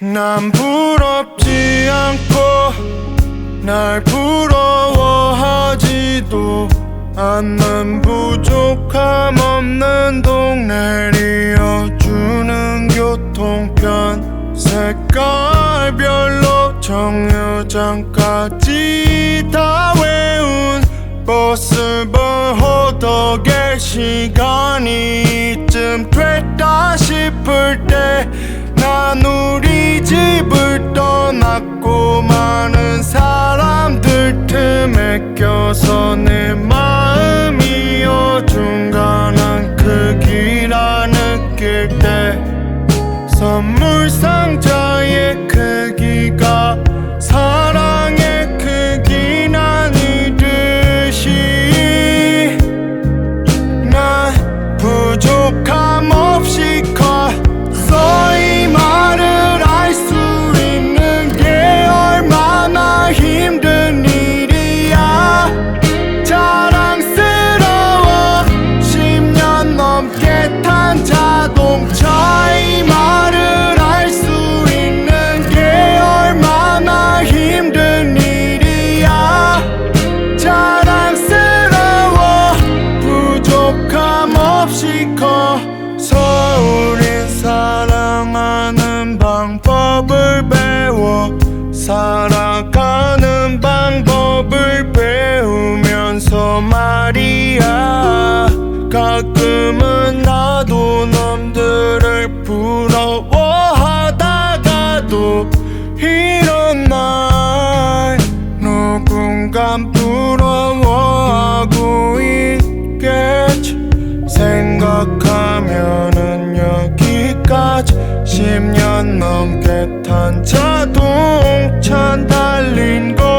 난 부럽지 않고 날 부러워하지도 않는 부족함 없는 동네를 이어주는 교통편. 색깔별로 정류장까지 다 외운 버스번 호덕의 시간이 이쯤 됐다 싶을 때난 우리 집을 떠났고 많은 사람들 틈에 껴서 내 마음이 어중간한 크기라 느낄 때 선물 상자 서 우린 사랑하는 방법을 배워 살아가는 방법을 배우면서 말이야. 가끔은 나도 남들을 부러워하다가도 여기까지 10년 넘게 탄 자동차 달린 거